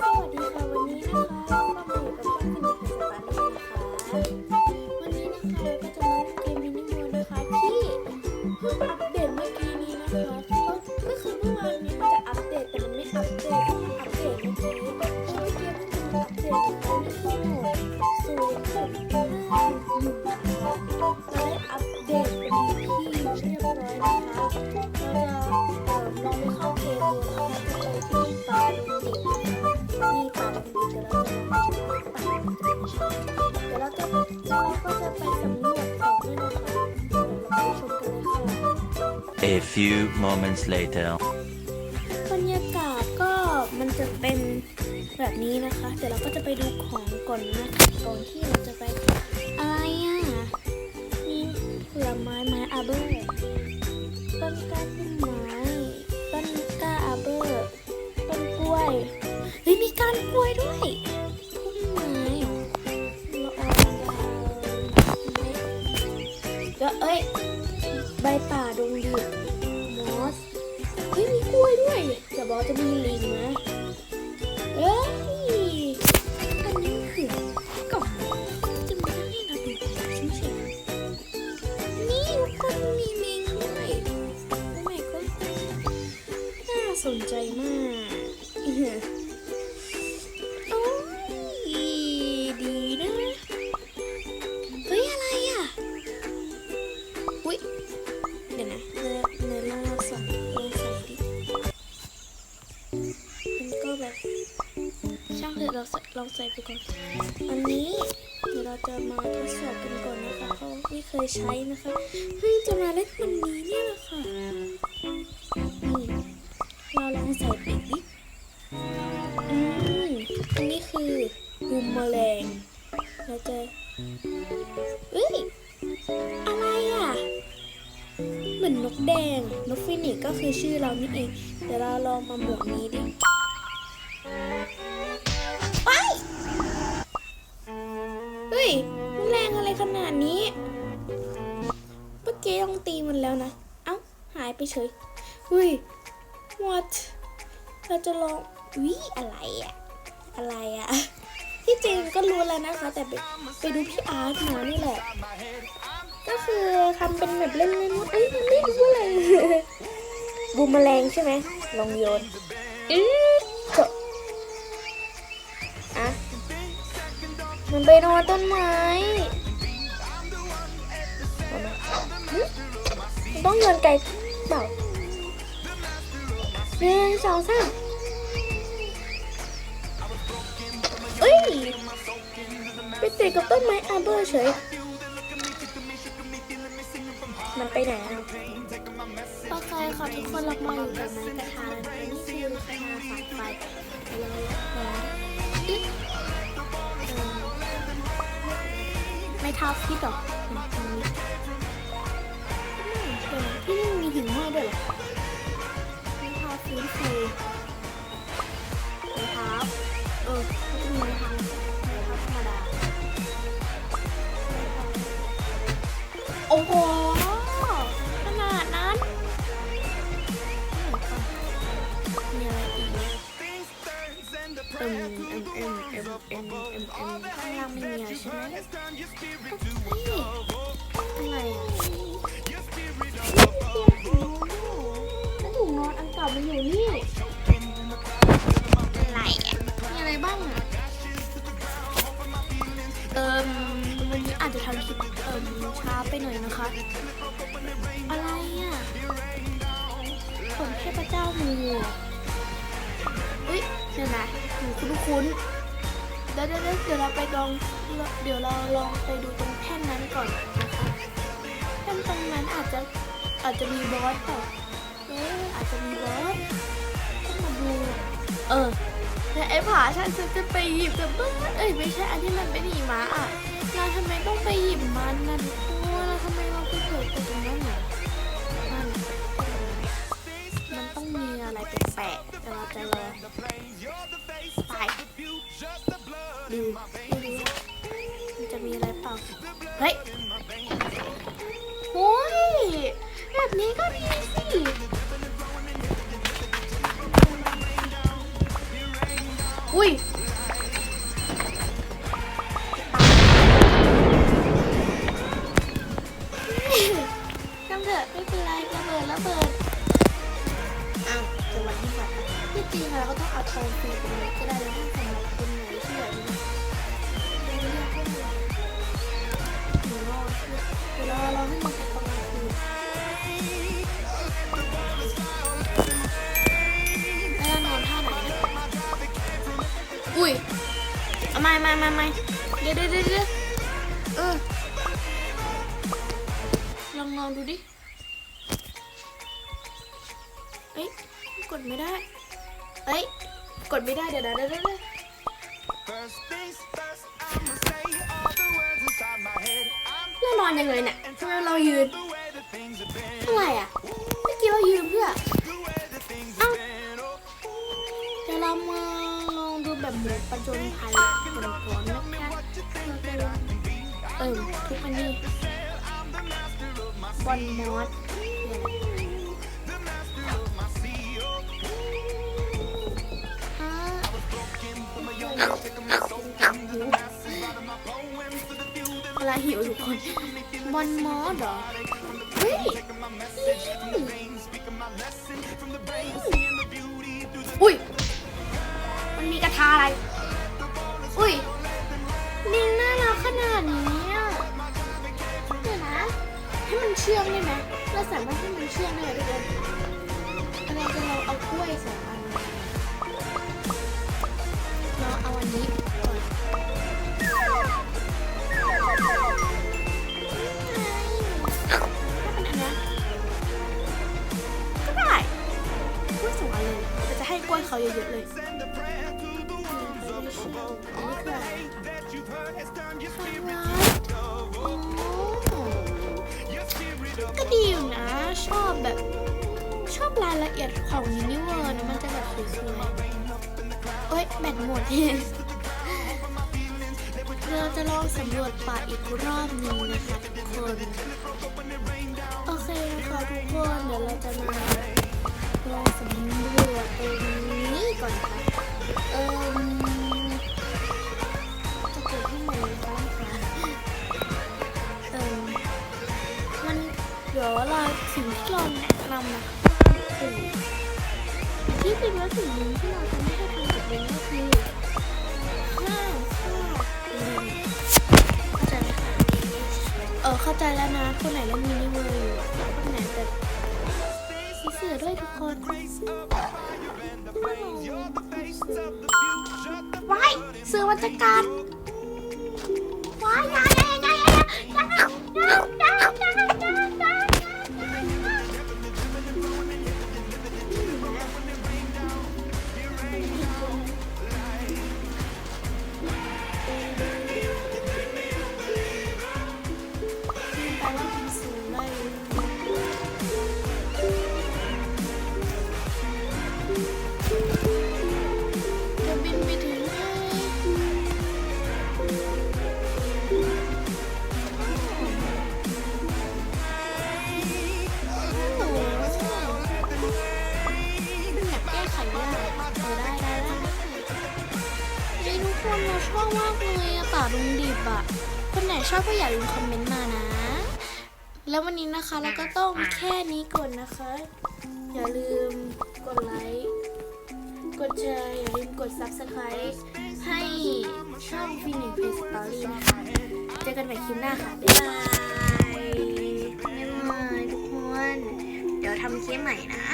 สวัสดี A few moments later. บรรยากาศก็มันจะเป็นแบบนี้นะคะ เดี๋ยวเราก็จะไปดูของก่อนนะคะก่อนที่เราจะไปอะไรอะมีผลไม้ไม้อาเบอร์ต้นกล้าต้นไม้ต้นกล้าอาเบอร์ต้นกล้วยเฮ้ยมีกานกล้วยด้วยต้นไม้เหรอละอองดาวก็เอ้ย ใบป่า บอกจะมีลิงนะเอ้ยอันนี้คือกล่องจะมาให้เราดูชิ้นเฉยนี่ทุกคนมีลิงด้วยโอ้ my god น่าสนใจมาก มันก็แบบช่างเถอะเราลองใส่ไปก่อน อันนี้เดี๋ยวเราจะมาทดสอบกันก่อนนะคะเพราะไม่เคยใช้นะคะเพิ่งจะมาเล่นวันนี้เนี่ยแหละค่ะนี่เราลองใส่ไปดิอืมอันนี้คือบูมแมลงเราจะเอ้ยอะไรอะ เหมือนนกแดง นกฟินิกก็คือชื่อเรานี่เอง เดี๋ยวเราลองมาหมวกนี้ดิไปเฮ้ยมันแรงอะไรขนาดนี้ เมื่อกี้ต้องตีมันแล้วนะ เอ้า หายไปเฉยเฮ้ย what เราจะลองวิอะไรอะอะไรอะที่จริงก็รู้แล้วนะคะ แต่ไปไปดูพี่อาร์ตมานี่แหละ ก็คือทำเป็นแบบเล่นๆว่าเอ้ยมันไม่รู้อะไรบูมแมลงใช่ไหมลองโยนอื้อเถอะอะมันไปนอนต้นไม้มันต้องโยนไกลเปล่าหนึ่งสองสามเอ้ยไปติดกับต้นไม้อาเบอร์เฉย มันไปไหนอะโอเคค่ะทุกคนเรามาอยู่กับไม้กระทานนี้คือกระทาสายไฟเลยแล้วอึ๊ดเอิ่มไม่เท้าพิษหรออืมที่นี่มีหินห้อยด้วยเหรอไม่เท้าฟื้นฟูไม่เท้าเออจะมีไม้เท้าไม้เท้าธรรมดาโอ้โห อ็มเอ็มเอ็มเอ็มเอ็มเอ็มอ็มข้างล่างไม่มีอะไรใช่ไหมเฮ้ยอะไรอะถุงนอนอันเก่ามันอยู่นี่อะไรอะมีอะไรบ้างอะเอิมวันนี้อาจจะทำคลิปเอิมช้าไปหน่อยนะคะ อะไรอะผมเทพเจ้ามืออุ้ย เดี๋ยวนะหนูคุ้นคุ้นๆเดี๋ยวเดี๋ยวเดี๋ยวเราไปลองเดี๋ยวเราลองไปดูตรงแท่นนั้นก่อนนะคะแท่นตรงนั้นอาจจะอาจจะมีบอสเปล่เอ๊อาจจะมีบอสต้องมาดูเออแต่ไอ้ผาฉันฉันจะไปหยิบกับบ้านเอ้ยไม่ใช่อันที่มันเป็นหิมะอะเราทำไมต้องไปหยิบมันนะทุกคนแล้วทำไมเราไปเกิดตรงนั้นน่ะ มีอะแปลกๆแต่เราจะรอไปดูไม่ดูมันจะมีอะไรเปล่าเฮ้ยโอ้ยแบบนี้ก็ดีสิอุ้ยทำเถอะไม่เป็นไรระเบิดระเบิด อ้าวจะวันที่แบบที่จริงอะเราก็ต้องเอาทองฟรีไปเลยก็ได้แล้วถ้าสำหรับคนหนูที่แบบนี้เรียกว่าอะไรหนูรอเดี๋ยวรอรอให้มันเป็นตอนกลางคืนแล้วนอนท่าไหนอุ้ยไม่ไม่ไม่ไม่เดี๋ยวเดี๋ยวเดี๋ยวเออลองลองดูดิ ดไม่ได้ เอ้ย กดไม่ได้เดี๋ยวนะเดี๋ยวเดี๋ยวเดี๋ยว First things first, I'ma say all the words inside my head. I'm เรานอนยังไงเนี่ยทำไมเรายืน the way that things have been, อะไรอะ เมื่อกี้เรายืนเพื่อ the way that things เอ้า have been. Oh, เดี๋ยวเรามาลองดูแบบหมูประจนภัยก่อนก่อนนะคะเราจะลองเออทุกอันนี้บอลมอส เวลาหิวทุกคนบอลมอสเหรอเฮ้ยอุ้ย มันมีกระทาอะไร อุ้ยลิงน่ารักขนาดนี้อะเดี๋ยวนะ ให้มันเชื่องได้ไหมเราสามารถให้มันเชื่องได้ไหมทุกคนเราจะลองเอากล้วยสี้ก็ได้กล้วยสวยเลยเราจะให้กล้วยเขาเยอะๆเลยก็ดีอยู่นะ ชอบแบบ ชอบรายละเอียดของมินิเวิร์นะมันจะแบบสวยๆเอ้ย แบตหมดเอง เราจะลองสำรวจป่าอีกรอบหนึงนะคะทุกคน โอเคค่ะทุกคนเดี๋ยวเราจะมาลองสำรวจตรงนี้ก่อนค่ะเอิ่มจะเกิดที่ไหนบ้างคะเอิ่มมันเดี๋ยวเราสิ่งที่เราแนะนำนะคะคือที่จริงแล้วสิ่งหนึ่งที่เเข้าใจแล้วนะคนไหนเล่นมินิเวอร์อยู่คนไหนแบบมีเสือด้วยทุกคนว้ายเสือมันจะกัด มากเลยอะป่าดงดิบอะคนไหนชอบก็อย่าลืมคอมเมนต์มานะ แล้ววันนี้นะคะเราก็ต้องแค่นี้ก่อนนะคะ อย่าลืมกดไลค์กดแชร์อย่าลืมกด subscribe ให้ช่องฟินิกเพจสตอรี่นะคะเจอกันใหม่คลิปหน้าค่ะ บ๊ายบายบ๊ายบายทุกคน เดี๋ยวทำคลิปใหม่นะ